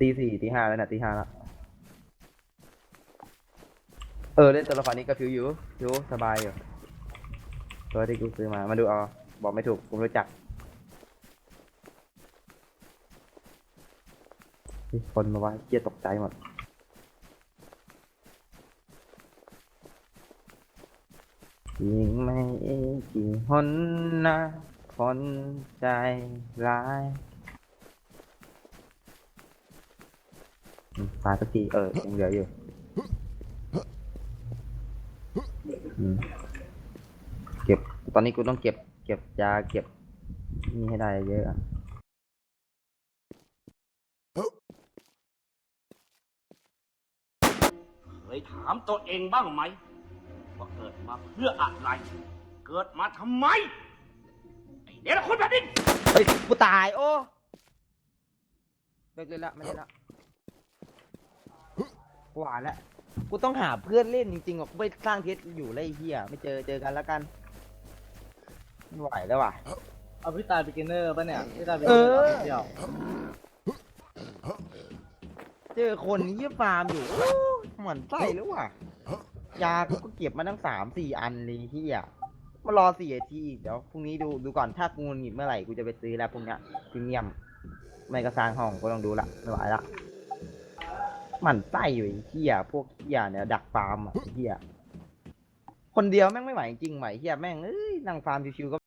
ตีสี่ตีห้าแล้วนะตีห้าล้วเออเล่นตัวละครนี้ก็ฟิวอยู่ฟิวสบายอยู่ตัวที่กูซื้อมามาดูเอาบอกไม่ถูกกูไม่รู้จักมีคนมาว่าเกียตกใจหมดยิงไม่กี่หนนะคนใจร้ายอืม ตายสักทีเออยังเหลืออยู่อืมเก็บ ตอนนี้กูต้องเก็บ เก็บยาเก็บนี่ให้ได้เยอะอะเคยถามตัวเองบ้างไหมว่าเกิดมาเพื่ออะไร เกิดมาทำไมไอ้เดี๋ยวคนแบบนี้เฮ้ยกูตายโอ้เลิกเล่นละไม่เล่นละ กูอ่านแล้วกูต้องหาเพื่อนเล่นจริงๆว่ะกูไปสร้างเทสอยู่แล้วไอ้เหี้ยไม่เจอเจอกันแล้วกันไม่ไหวแล้วว่ะ เอาพี่ตายบิกินเนอร์ป่ะเนี่ยพี่ตายบิเอกินเนออร์เดียวเจอคนเยี่ยฟาร์มอยู่โอ้เหมือนไส้แล้วว่ะยากูก็เก็บมาตั้งสามสี่อันเลยที่อะมารอสี่นาทีอีกเดี๋ยวพรุ่งนี้ดูดูก่อนถ้ากูหงิดเมื่อไหร่กูจะไปซื้อแล้วพรุ่งเนี้ยพรีเมียมไม่ก็สร้างห้องก็ต้องดูละไม่ไหวละ หมันไส้อยู่ไอ้เหี้ยพวกเหี้ยเนี่ยดักฟาร์มอะไอ้เหี้ยคนเดียวแม่งไม่ไหวจริงไหวเหี้ยแม่งเอ้ยนั่งฟาร์มชิวๆก็